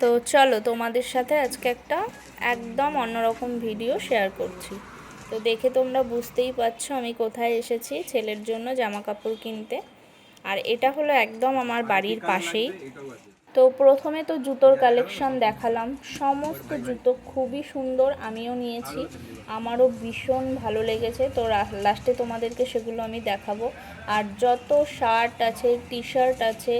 তো চলো তোমাদের সাথে আজকে একটা একদম অন্যরকম ভিডিও শেয়ার করছি। তো দেখে তোমরা বুঝতেই পারছ আমি কোথায় এসেছি ছেলের জন্য জামা কাপড় কিনতে। আর এটা হলো একদম আমার বাড়ির পাশেই। তো প্রথমে তো জুতোর কালেকশন দেখালাম। সমস্ত জুতো খুবই সুন্দর, আমিও নিয়েছি। আমারও ভীষণ ভালো লেগেছে। তো লাস্টে তোমাদেরকে সেগুলো আমি দেখাবো। আর যত শার্ট আছে টি শার্ট আছে,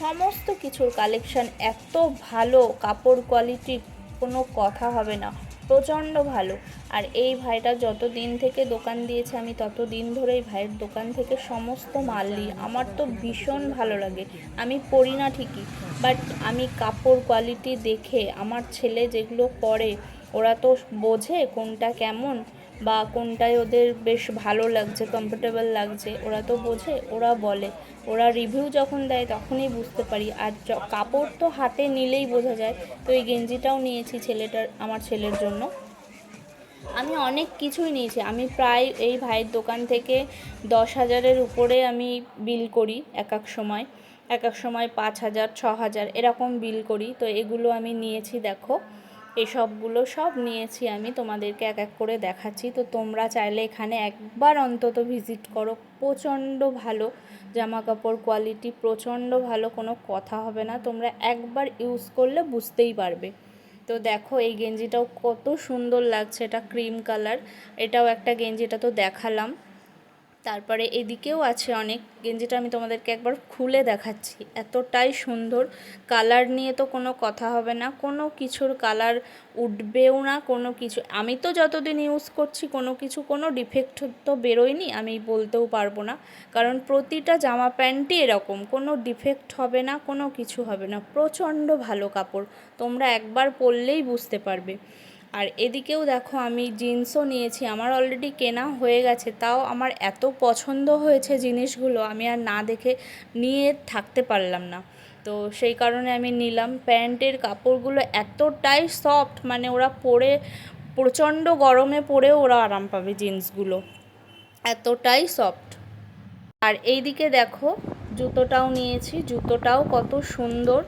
সমস্ত কিছুর কালেকশন এত ভালো, কাপড় কোয়ালিটি কোনো কথা হবে না। প্রচণ্ড ভালো। আর এই ভাইটা যত দিন থেকে দোকান দিয়েছে, আমি তত দিন ধরে এই ভাইয়ের দোকান থেকে সমস্ত মাল নিই। আমার তো ভীষণ ভালো লাগে। আমি পড়ি না ঠিকই বাট আমি কাপড় কোয়ালিটি দেখে, আমার ছেলে যেগুলো পরে, ওরা তো বোঝে কোনটা কেমন। বা কোনটায় ওদের বেশ ভালো লাগছে কমফোর্টেবল লাগছে, ওরা তো বোঝে, ওরা বলে। ওরা রিভিউ যখন দেয় তখনই বুঝতে পারি। আর কাপড় তো হাতে নিলেই বোঝা যায়। তো এই গেঞ্জিটাও নিয়েছি ছেলেটার, আমার ছেলের জন্য। আমি অনেক কিছুই নিয়েছি। আমি প্রায় এই ভাইয়ের দোকান থেকে দশ হাজারের উপরে আমি বিল করি এক এক সময়। এক এক সময় পাঁচ হাজার, ছ হাজার এরকম বিল করি। তো এগুলো আমি নিয়েছি, দেখো। এসবগুলো সব নিয়েছি আমি, তোমাদেরকে এক এক করে দেখাচ্ছি। তো তোমরা চাইলে এখানে একবার অন্তত ভিজিট করো। প্রচণ্ড ভালো জামা কাপড় কোয়ালিটি, প্রচণ্ড ভালো, কোনো কথা হবে না। তোমরা একবার ইউজ করলে বুঝতেই পারবে। তো দেখো, এই গেঞ্জিটাও কত সুন্দর লাগছে, এটা ক্রিম কালার। এটাও একটা গেঞ্জিটা তো দেখালাম। তারপরে এদিকেও আছে অনেক গেঞ্জিটা, আমি তোমাদেরকে একবার খুলে দেখাচ্ছি। এতটাই সুন্দর। কালার নিয়ে তো কোনো কথা হবে না। কোনো কিছুর কালার উঠবেও না, কোনো কিছু। আমি তো যতদিন ইউজ করছি, কোনো কিছু, কোনো ডিফেক্ট তো বেরোয়নি, আমি বলতেও পারব না। কারণ প্রতিটা জামা প্যান্টই এরকম। কোনো ডিফেক্ট হবে না, কোনো কিছু হবে না। প্রচণ্ড ভালো কাপড়। তোমরা একবার পরলেই বুঝতে পারবে। আর এদিকেও দেখো আমি জিন্সও নিয়েছি, আমার অলরেডি কেনা হয়ে গেছে, তাও আমার এত পছন্দ হয়েছে জিনিসগুলো, আমি আর না দেখে নিয়ে থাকতে পারলাম না। তো সেই কারণে আমি নিলাম, প্যান্টের কাপড়গুলো এতটাই সফট মানে ওরা পরে, প্রচণ্ড গরমে পরেও ওরা আরাম পাবে জিন্সগুলো, এতটাই সফট আর এইদিকে দেখো, জুতোটাও নিয়েছি, জুতোটাও কত সুন্দর।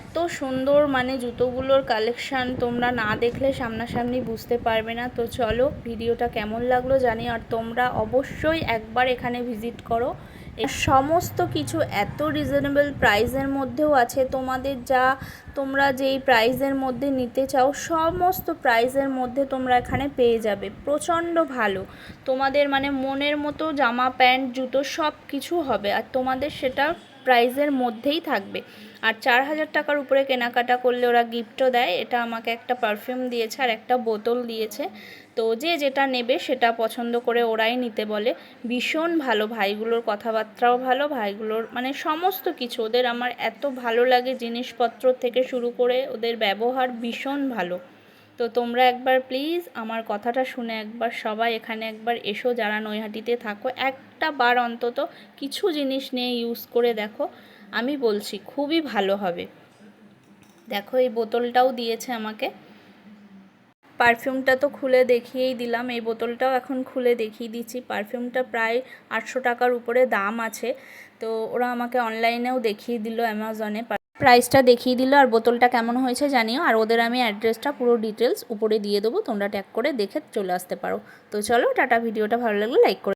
এত সুন্দর মানে জুতোগুলোর কালেকশান তোমরা না দেখলে সামনাসামনি বুঝতে পারবে না। তো চলো, ভিডিওটা কেমন লাগল জানি, আর তোমরা অবশ্যই একবার এখানে ভিজিট করো। সমস্ত কিছু এত রিজনেবল প্রাইসের মধ্যেও আছে, তোমাদের যা তোমরা যেই প্রাইসের মধ্যে নিতে চাও, সমস্ত প্রাইসের মধ্যে তোমরা এখানে পেয়ে যাবে। প্রচণ্ড ভালো। তোমাদের মানে মনের মতো জামা, প্যান্ট, জুতো সব কিছু হবে আর তোমাদের সেটা প্রাইসের মধ্যেই থাকবে। আর চার হাজার টাকার উপরে কেনাকাটা করলে ওরা গিফটও দেয়। এটা আমাকে একটা পারফিউম দিয়েছে আর একটা বোতল দিয়েছে। তো যে যেটা নেবে সেটা পছন্দ করে ওরাই নিতে বলে। ভীষণ ভালো ভাইগুলোর কথাবার্তাও ভালো, ভাইগুলোর মানে সমস্ত কিছু। ওদের আমার এত ভালো লাগে জিনিসপত্র থেকে শুরু করে ওদের ব্যবহার ভীষণ ভালো। তো তোমরা একবার প্লিজ আমার কথাটা শুনে একবার সবাই এখানে একবার এসো যারা নৈহাটিতে থাকো। একটা বার অন্তত কিছু জিনিস নিয়ে ইউজ করে দেখো। আমি বলছি, খুবই ভালো হবে। দেখো এই বোতলটাও দিয়েছে আমাকে। পারফিউমটা তো খুলে দেখিয়েই দিলাম। এই বোতলটাও এখন খুলে দেখিয়ে দিচ্ছি। পারফিউমটা প্রায় আটশো টাকার উপরে দাম আছে। তো ওরা আমাকে অনলাইনেও দেখিয়ে দিল অ্যামাজনে প্রাইসটা দেখিয়ে দিল আর বোতলটা কেমন হয়েছে জানিও। আর ওদের আমি অ্যাড্রেসটা পুরো ডিটেলস উপরে দিয়ে দেবো। তোমরা ট্যাগ করে দেখে চলে আসতে পারো। তো চলো, টাটা। ভিডিওটা ভালো লাগলে লাইক করে